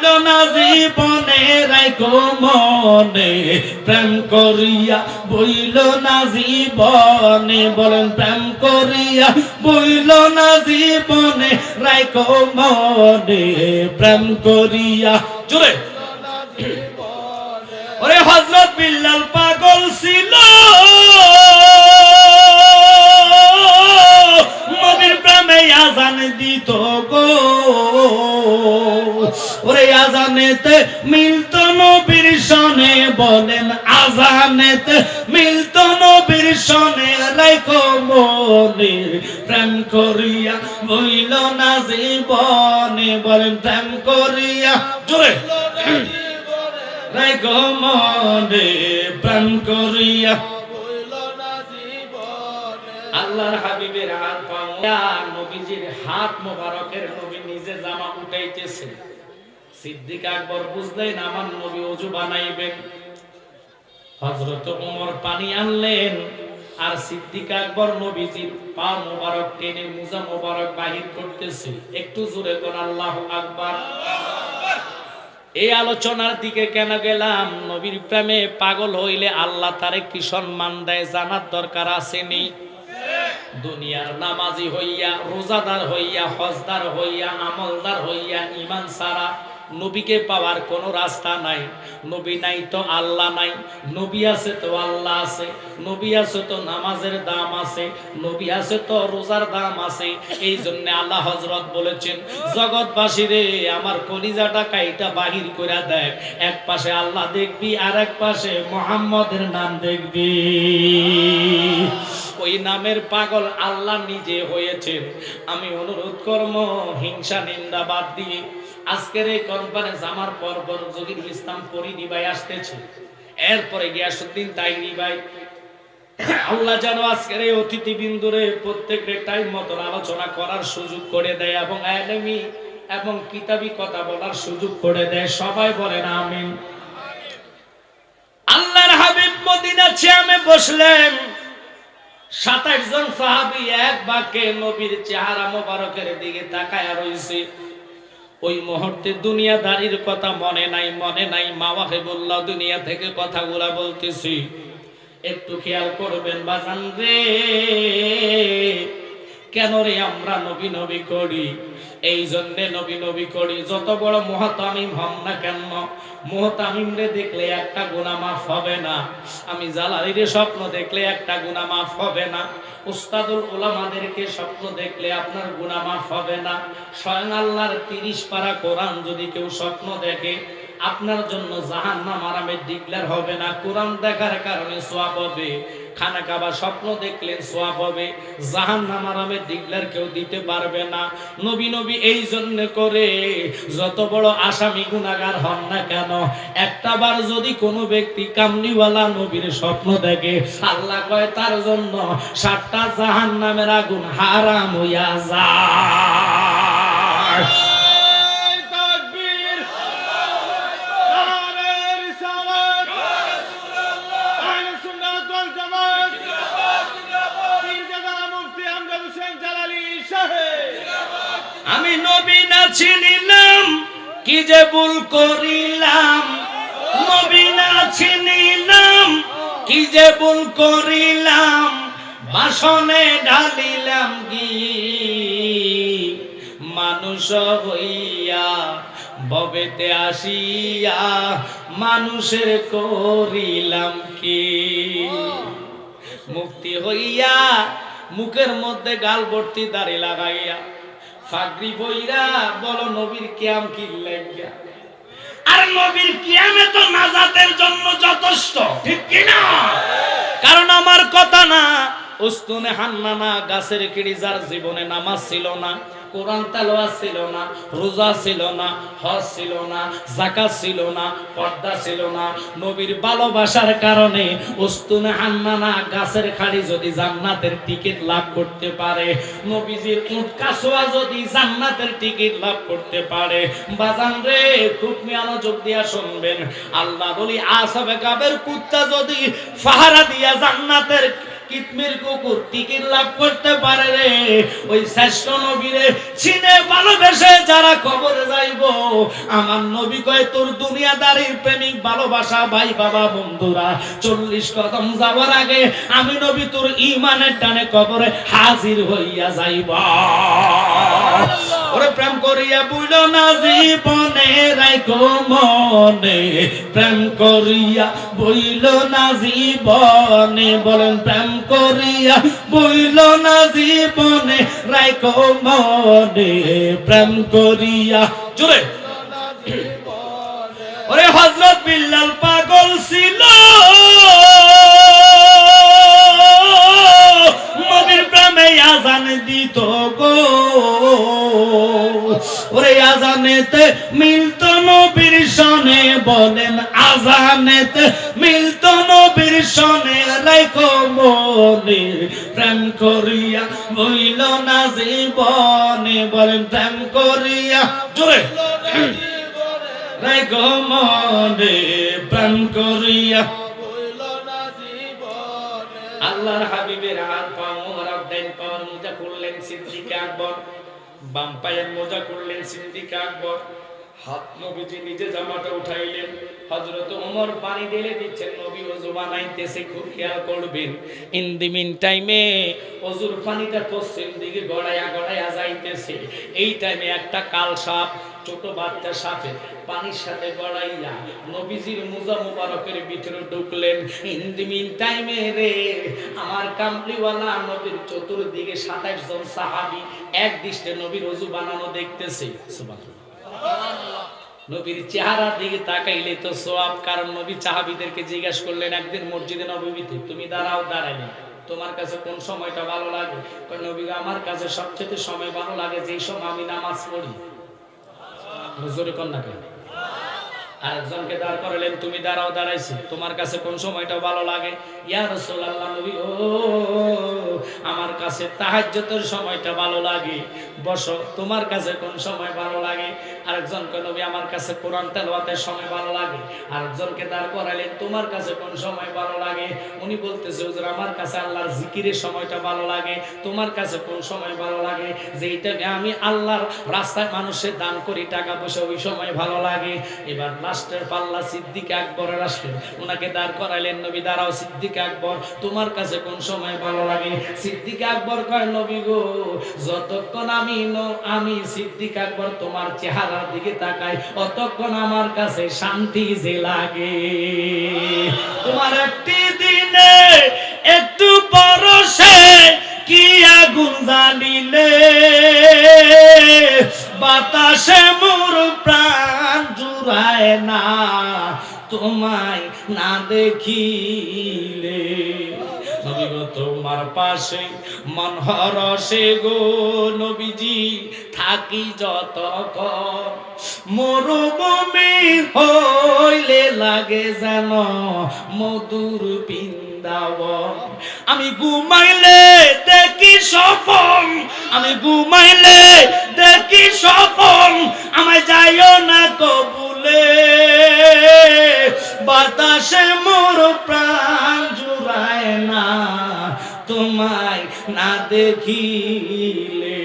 বইল না জীবনে রাইকো মনে, প্রেম করিয়া বইল না জীবনে, বলেন প্রেম করিয়া বইল না জীবনে রাইকো মনে, প্রেম করিয়া। জোরে। ওরে হজরত বিল্লাল পাগল ছিল। আজানেতে মিলত নবীর সনে বলেন আজানেতে। মিলত নবীর সনে রাইকো মনে প্রেম করিয়া, বইল না জীবনে বলেন প্রেম করিয়া। জোরে। রাইকো মনে প্রেম করিয়া। আল্লাহর হাবিবের হাত পাওয়া নবীজির হাত মোবারকের নবী নিজে জামা উঠাইতেছে। সিদ্দিক আকবর বুঝলেন, আমার নবী অজু বানাইবেন। হযরত ওমর পানি আনলেন, আর সিদ্দিক আকবর নবীজির পা মোবারক টেনে মুজা মোবারক বাহির করতেছে। একটু জোরে কোন আল্লাহ আকবার। এই আলোচনার দিকে কেন গেলাম? নবীর প্রেমে পাগল হইলে আল্লাহ তারে কি সম্মান দেয় জানার দরকার আসেনি। দুনিয়ার নামাজি হইয়া, রোজাদার হইয়া, হজদার হইয়া, আমলদার হইয়া ইমান সারা নবীকে পাওয়ার কোনো রাস্তা নাই। নবী নাই তো আল্লাহ নাই। নবী আছে তো আল্লাহ আছে। নবী আছে তো নামাজের দাম আছে। নবী আছে তো রোজার দাম আছে। এই জন্য আল্লাহ হজরত বলেছেন, জগৎবাসী রে, আমার কলিজাটা কাইটা বাহির করে দেয়। এক পাশে আল্লাহ দেখবি আর এক পাশে মোহাম্মদের নাম দেখবি। ওই নামের পাগল আল্লাহ নিজে হয়েছেন। আমি অনুরোধ কর্ম হিংসা, নিন্দা বাদ দিয়ে আজকের এই কনফারেন্স আমার পর পর জহিরুল ইসলাম পরিদি ভাই আসতেছে, এরপরে গিয়াসুদ্দিন তাইরি ভাই আল্লাহ যেন আজকের এই অতিথি বিন্দুরে প্রত্যেকের টাইম মতন আলোচনা করার সুযোগ করে দেয় এবং এলেমি এবং কিতাবি কথা বলার সুযোগ করে দেয়। সবাই বলেন আমিন। আল্লাহর হাবিব মদিনা চেয়ামে বসলেন। সাতাশ জন সাহাবি এক বাক্যে নবীর চেহারা মোবারকের দিকে তাকায় রয়েছে ওই মুহূর্তে দুনিয়াদারির কথা মনে নাই মনে নাই মাওয়াহে বললা দুনিয়া থেকে কথাগুলা বলতেছি। একটু খেয়াল করবেন, বাজান রে। কেন রে আমরা নবী নবী করি? এই জন্যে নবী নবী করি, যত বড় মহাতামিম হম না কেন মহাতামিম রে দেখলে একটা গুণা মাফ হবে না। আমি জালালিরে স্বপ্ন দেখলে একটা গুণা মাফ হবে না। উস্তাদুল ওলামাদেরকে স্বপ্ন দেখলে আপনার গুণা মাফ হবে না। স্বয়ং আল্লাহর তিরিশ পারা কোরআন যদি কেউ স্বপ্ন দেখে, আপনার জন্য জাহান্নাম আরামের ডিক্লেয়ার হবে না। কোরআন দেখার কারণে সোয়াব হবে। খানা কাবা স্বপ্ন দেখলেন, সোয়াব হবে। জাহান্নাম আরামের ডিক্লেয়ার কেউ দিতে পারবে না। নবী নবী এই জন্য করে যত বড় আসামি গুনাগার হন না কেন, একটা বার যদি কোনো ব্যক্তি কামলিওয়ালা নবীর স্বপ্ন দেখে, আল্লাহ কয়, তার জন্য সাতটা জাহান্নামের আগুন হারাম হইয়া যায়। কি যে ভুল করিলাম? নবী না চিনিলাম। কি যে ভুল করিলাম? বাসনে ঢালিলাম কি? মানুষ হইয়া, ববেতে আসিয়া মানুষের করিলাম কি? মুক্তি হইয়া মুখের মধ্যে গাল ভর্তি দাড়ি লাগাইয়া বলো নবীর কি আর নবীর জন্য যথেষ্ট, ঠিক কি না? কারণ আমার কথা না হান্নানা গাছের কিড়ি যার জীবনে নামাজ ছিল না। কোরআন তালোয়া ছিল না, রোজা ছিল না, হজ ছিল না জাকাত ছিল না, পর্দা ছিল না। নবীর ভালোবাসার কারণে উস্তুনে হান্নানা গাছের খাড়ি যদি জান্নাতের টিকিট লাভ করতে পারে, নবীজির উট কাসোয়া যদি জান্নাতের টিকিট লাভ করতে পারে, বাজান রে, খুব মনোযোগ দিয়া শুনবেন। আল্লাহ বলি, আসাবে কাবের কুত্তা যদি ফাহারা দিয়া জান্নাতের কিতমির কুকুর টিকিট লাভ করতে পারে রে। ওই শ্রেষ্ঠ নবীরে চিনে ভালোবেসে যারা কবরে যাইব আমার নবী কয় তোর দুনিয়াদারির প্রেমিক ভালোবাসা ভাই বাবা বন্ধুরা চল্লিশ কদম যাওয়ার আগে আমি নবী তোর ইমানের টানে কবরে হাজির হইয়া যাইব। ওরে প্রেম করিয়া বুইল না জীবনে। মনে প্রেম করিয়া বইল না জীবনে, বলেন প্রেম করিয়া বইল না জীবনে রাইকো মনে প্রেম করিয়া। জোরে। ওরে হজরত বিল্লাল পাগল ছিল। নবীর প্রেমে আজান দিত গো। ওরে আজানেতে মিলত আজানেতে মিলত নবীর সনে রাইখো মনে। প্রেম করিয়া বইল না জীবনে, বলেন প্রেম করিয়া। জোরে। রাইখো মনে, প্রেম করিয়া। আল্লাহর হাবিবের হাত পা মোবারক ডাইন পাওয়ার মোজা করলেন সিদ্দিক আকবর। বাম পায়ের মোজা করলেন সিদ্দিক আকবর। হাত নবীজি নিজে জামাটা উঠাইলেন। হযরত ওমর পানি ঢেলে দিচ্ছেন, নবী, ওযু বানাইতেছে, খুব খেয়াল করবেন। ইন দি মিন টাইমে ওযুর পানিটা পশ্চিম দিকে গড়াইয়া গড়াইয়া যাইতেছে। এই টাইমে একটা কাল সাপ, ছোট বাচ্চা সাপে পানির সাথে গড়াইয়া নবীজির মুজা মুবারকের ভিতরে ঢুকলেন। ইন দি মিন টাইমে রে, আমার কামলিওয়ালা নবীর চতুর্দিকে সাতাশ জন সাহাবি এক দৃষ্টে নবীর ওযু বানানো দেখতেছে। সুবহানাল্লাহ। নবীর চেহারার দিকে তাকাইলে তো সোয়াব কারণ নবী চাহাবিদেরকে জিজ্ঞাসা করলেন, একদিন মসজিদে নবীতে তুমি দাঁড়াও দাঁড়াইলে তোমার কাছে কোন সময়টা ভালো লাগে? নবী, আমার কাছে সবচেয়ে সময় ভালো লাগে যেই সময় আমি নামাজ পড়ি। হুজুরে কন্যা কেন? আরেকজনকে দাঁড় করালেন, তুমি দাঁড়াও, দাঁড়াইছি। তোমার কাছে কোন সময়টা ভালো লাগে? আমার কাছে তাহাজ্জুদের সময়টা ভালো লাগে। বসো, তোমার কাছে কোন সময় ভালো লাগে? নবী, আমার কাছে কোরআন সময় ভালো লাগে। আরেকজনকে দাঁড় করালেন তোমার কাছে কোন সময় ভালো লাগে? উনি বলতেছে, হুজুর, আমার কাছে আল্লাহর জিকিরের সময়টা ভালো লাগে। তোমার কাছে কোন সময় ভালো লাগে? আমি আল্লাহর রাস্তায় মানুষের দান করি, টাকা পয়সা ওই সময় ভালো লাগে। এবার লাস্টের পাল্লা সিদ্দিক আকবরের আসলেন ওনাকে দাঁড় করাইলেন, নবী, দাঁড়াও সিদ্দিক আকবর, তোমার কাছে কোন সময় ভালো লাগে? সিদ্দিক আকবর কয়, নবী গো, যতক্ষণ আমি আমি সিদ্দিক আকবর, তোমার চেহারার দিকে তাকাই অতক্ষণ আমার কাছে শান্তি যে লাগে? তোমার একটি দিনে, একটু পরশে কি আগুন জ্বালিলে? বাতাসে মোর প্রাণ জুড়ায় না, তোমায় না দেখিলে। নবী তোমার পাশে। মন হরসে গো নবীজি, থাকি যত মরুভূমি হইলে লাগে যেন মধুর বৃন্দাবন। আমি ঘুমাইলে দেখি স্বপন, আমি ঘুমাইলে দেখি স্বপন, আমায় যাইও না কবুলে। বাতাসে মোর প্রাণ জুড়ায় না। তোমায় না দেখিলে।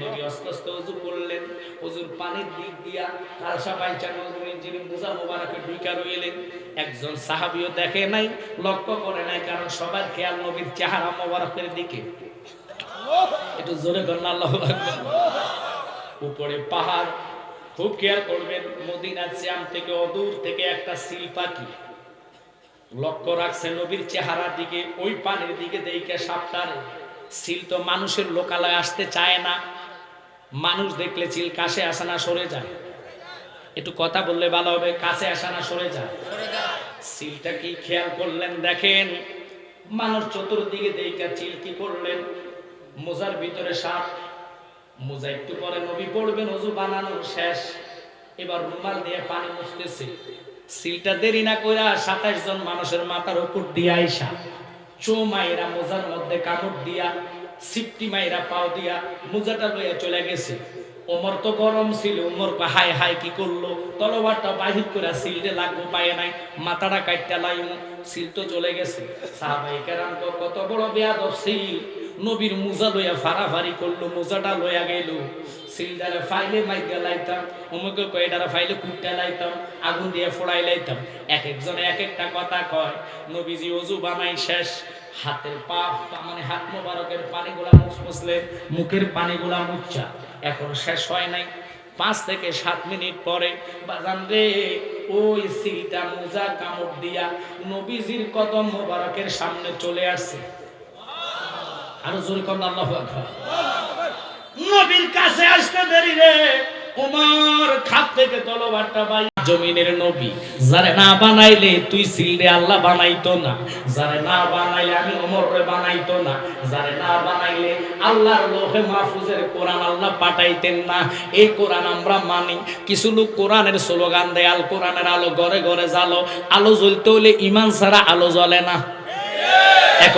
নবী আস্তে আস্তে ওযু করলেন ওযুর পানির দিক দিয়া কালসা বাইচা নজরুল যিনি মুজা মোবারকে ঢুকা রইলেন, একজন সাহাবীও দেখে নাই, লক্ষ্য করে নাই, কারণ সবার খেয়াল নবীর চেহারা মোবারকের দিকে। একটু জোরে করেন উপরে পাহাড়, খুব খেয়াল করবেন, মদিনার শ্যাম থেকে অদূর থেকে একটা সিল পাখি লক্ষ্য রাখছে নবীর চেহারার দিকে ওই পানির দিকে দেখে সাপটারে সিল তো মানুষের লোকালয় আসতে চায় না। মানুষ দেখলে চিল কাছে আসে না সরে যায় একটু কথা বললে ভালো হবে কাছে আসে না সরে যায় সিলটা কি খেয়াল করলেন? দেখেন মানুষ চতুর্দিকে দেখে চিল কি করলেন? মোজার ভিতরে সাপ। মোজা একটু পরে নবী পড়বেন অজু বানানো শেষ। এবার রুমাল দিয়ে পানি মুছতেছে। সিলটা দেরি না কইরা সাতাশ জন মানুষের মাথার উপর দিয়ে আইসা, চো মাইরা মোজার মধ্যে কামড় দিয়া, সিপটি মাইরা পাও দিয়া মোজাটা লইয়া চলে গেছে। ওমর তো গরম ছিল, ওমর হাই হাই কি করল? তলোয়ারটা বাহির করে সিলটে লাগবো, পায়ে নাই, মাথাটা কাটতে লাইম, সিল তো চলে গেছে। সাহাবাই কেরাম তো কত বড় বেয়াদব সিল নবীর মোজা লইয়া ফাড়াফাড়ি করল, মোজাটা লইয়া গেল। সিলডারে ফাইলে মাইকে লাইতাম অমুকে ফাইলে লাইতাম আগুন দিয়ে ফোড়াই লাইতাম এক একজনে এক একটা কথা কয়। নবীজি অজু বানাই শেষ। হাতের পা মানে হাত মোবারকের পানিগুলা মুছ মুছলেন মুখের পানিগুলা মুচ্ছা। এখন শেষ হয় নাই। পাঁচ থেকে সাত মিনিট পরে, বাজান রে, ওই সিলটা মোজা কামড় দিয়া নবীজির কদম মোবারকের সামনে চলে আসছে। আরও জোরে কর আল্লাহু আকবার। নবীর কাছে আসতে দেরি রে। উমর খাপ থেকে তলোয়ারটা বাই। জমিনের নবী, যারে না বানাইলে তুই সিলরে আল্লাহ বানাইতো না। যারে না বানাইলে আমি ওমর রে বানাইতো না। যারে না বানাইলে আল্লাহর লোহে মাহফুজের কোরআন আল্লাহ পাঠাইতেন না। এই কোরআন আমরা মানি। কিছু লোক কোরআনের স্লোগান দেয়, আল কোরআনের আলো ঘরে ঘরে জ্বালো। আলো জ্বলতে হলে ইমান ছাড়া আলো জ্বলে না।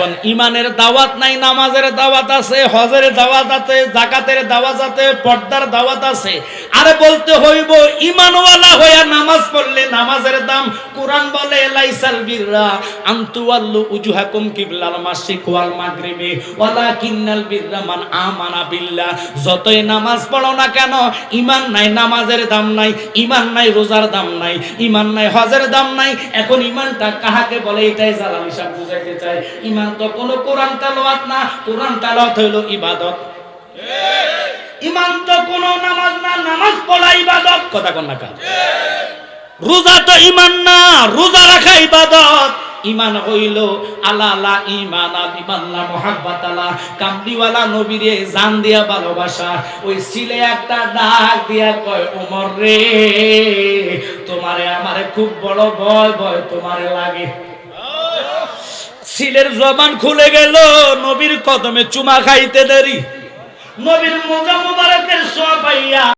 এখন ইমানের দাওয়াত নাই, নামাজের দাওয়াত আছে, হজের দাওয়াত আছে জাকাতের দাওয়াত আছে, পর্দার দাওয়াত আছে। আরে বলতে হইব ইমানওয়ালা হইয়া নামাজ পড়লে নামাজের দাম কোরআন বলে, লাইসাল বিররা আনতুয়াল্লু উজুহাকুম কিবলাল মাশরিক ওয়াল মাগরিবি, ওয়ালাকিন্নাল বিররা মান আমানা বিল্লাহ। যতই নামাজ পড়ো না কেন ইমান নাই, নামাজের দাম নাই ইমান নাই, রোজার দাম নাই ইমান নাই, হজের দাম নাই। এখন ইমানটা কাহাকে বলে, এটাই জালালি সাহেব বুঝাইতে চাই ইমান তো কোনো কোরআন তালাওয়াত না, কোরআন তালাওয়াত হইল ইবাদত। ইমান তো কোনো নামাজ না, নামাজ পড়া ইবাদত। কথা কোন না রোজা তো ইমান না, রোজা রাখা ইবাদত। ইমান হইল আলা আলা ইমান আল ইমান না মোহাব্বত, আলা। কামলিওয়ালা নবীরে জান দিয়া ভালোবাসা। ওই সিলে একটা ডাক দিয়া কয়, ওমর রে, তোমারে আমারে খুব বড় ভয় ভয় তোমারে লাগে। সিলের জবান খুলে গেল, নবীর কদমে চুমা খাইতে দেরি। নবীর মোজা মুবারকের সোয়া পাইয়া